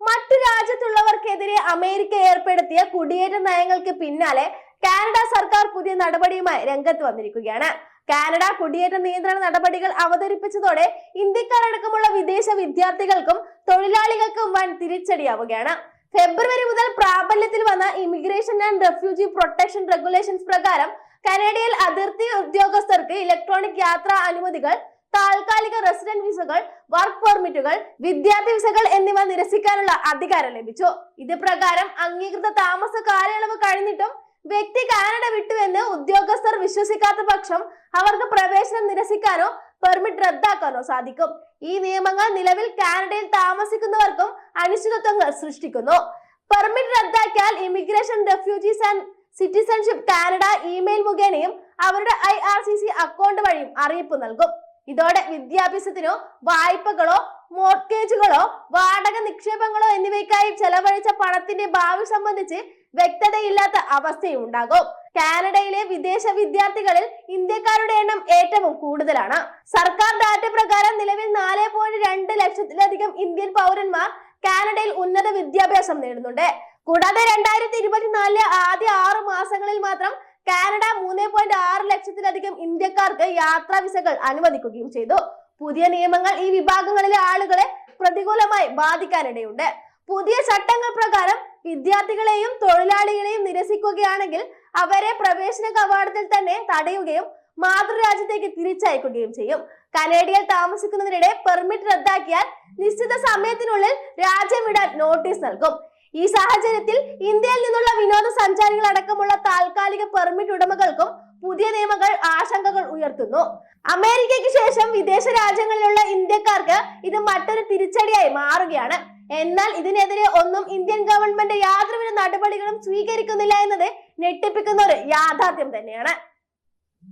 മറ്റു രാജ്യത്തുള്ളവർക്കെതിരെ അമേരിക്ക ഏർപ്പെടുത്തിയ കുടിയേറ്റ നയങ്ങൾക്ക് പിന്നാലെ കാനഡ സർക്കാർ പുതിയ നടപടിയുമായി രംഗത്ത് വന്നിരിക്കുകയാണ്. കാനഡ കുടിയേറ്റ നിയന്ത്രണ നടപടികൾ അവതരിപ്പിച്ചതോടെ ഇന്ത്യക്കാരടക്കമുള്ള വിദേശ വിദ്യാർത്ഥികൾക്കും തൊഴിലാളികൾക്കും വൻ തിരിച്ചടിയാവുകയാണ്. ഫെബ്രുവരി മുതൽ പ്രാബല്യത്തിൽ വന്ന immigration and refugee protection regulations പ്രകാരം കനേഡിയൻ അതിർത്തി ഉദ്യോഗസ്ഥർക്ക് ഇലക്ട്രോണിക് യാത്രാ അനുമതികൾ താൽക്കാലിക റെസിഡന്റ് വിസകൾ വർക്ക് പെർമിറ്റുകൾ വിദ്യാർത്ഥി വിസകൾ എന്നിവ നിരസിക്കാനുള്ള അധികാരം ലഭിച്ചു. ഇത് പ്രകാരം അംഗീകൃത താമസ കാലയളവ് കഴിഞ്ഞിട്ടും വ്യക്തി കാനഡ വിട്ടുവെന്ന് ഉദ്യോഗസ്ഥർ വിശ്വസിക്കാത്ത പക്ഷം അവർക്ക് പ്രവേശനം നിരസിക്കാനോ പെർമിറ്റ് റദ്ദാക്കാനോ സാധിക്കും. ഈ നിയമങ്ങൾ നിലവിൽ കാനഡയിൽ താമസിക്കുന്നവർക്കും അനിശ്ചിതത്വങ്ങൾ സൃഷ്ടിക്കുന്നു. Permit റദ്ദാക്കിയാൽ immigration refugees and citizenship Canada email മുഖേനയും അവരുടെ ഐ അക്കൗണ്ട് വഴിയും അറിയിപ്പ് നൽകും. ഇതോടെ വിദ്യാഭ്യാസത്തിനോ വായ്പകളോ മോർഗേജുകളോ വാടക നിക്ഷേപങ്ങളോ എന്നിവയ്ക്കായി ചെലവഴിച്ച പണത്തിന്റെ ഭാവി സംബന്ധിച്ച് വ്യക്തതയില്ലാത്ത അവസ്ഥയുണ്ടാകും കാനഡയിലെ വിദേശ വിദ്യാർത്ഥികളിൽ ഇന്ത്യക്കാരുടെ എണ്ണം ഏറ്റവും കൂടുതലാണ്. സർക്കാർ ഡാറ്റ പ്രകാരം നിലവിൽ നാല് പോയിന്റ് രണ്ട് ലക്ഷത്തിലധികം ഇന്ത്യൻ പൗരന്മാർ കാനഡയിൽ ഉന്നത വിദ്യാഭ്യാസം നേടുന്നുണ്ട്. കൂടാതെ രണ്ടായിരത്തി ഇരുപത്തിനാലിലെ ആദ്യ ആറു മാസങ്ങളിൽ മാത്രം കാനഡ മൂന്ന് പോയിന്റ് ആറ് ലക്ഷത്തിലധികം ഇന്ത്യക്കാർക്ക് യാത്രാ വിസകൾ അനുവദിക്കുകയും ചെയ്തു. പുതിയ നിയമങ്ങൾ ഈ വിഭാഗങ്ങളിലെ ആളുകളെ പ്രതികൂലമായി ബാധിക്കാനിടയുണ്ട്. പുതിയ ചട്ടങ്ങൾ പ്രകാരം വിദ്യാർത്ഥികളെയും തൊഴിലാളികളെയും നിരസിക്കുകയാണെങ്കിൽ അവരെ പ്രവേശന കവാടത്തിൽ തന്നെ തടയുകയും മാതൃരാജ്യത്തേക്ക് തിരിച്ചയക്കുകയും ചെയ്യും. കനേഡിയയിൽ താമസിക്കുന്നതിനിടെ പെർമിറ്റ് റദ്ദാക്കിയാൽ നിശ്ചിത സമയത്തിനുള്ളിൽ രാജ്യം വിടാൻ നോട്ടീസ് നൽകും. ഈ സാഹചര്യത്തിൽ ഇന്ത്യയിൽ നിന്നുള്ള വിനോദസഞ്ചാരികൾ അടക്കമുള്ള താൽക്കാലിക പെർമിറ്റ് ഉടമകൾക്കും പുതിയ നിയമങ്ങൾ ആശങ്കകൾ ഉയർത്തുന്നു. അമേരിക്കയ്ക്ക് ശേഷം വിദേശ രാജ്യങ്ങളിലുള്ള ഇന്ത്യക്കാർക്ക് ഇത് മറ്റൊരു തിരിച്ചടിയായി മാറുകയാണ്. എന്നാൽ ഇതിനെതിരെ ഒന്നും ഇന്ത്യൻ ഗവൺമെന്റ് യാതൊരുവിധ നടപടികളും സ്വീകരിക്കുന്നില്ല എന്നത് ഞെട്ടിപ്പിക്കുന്ന ഒരു യാഥാർത്ഥ്യം തന്നെയാണ്.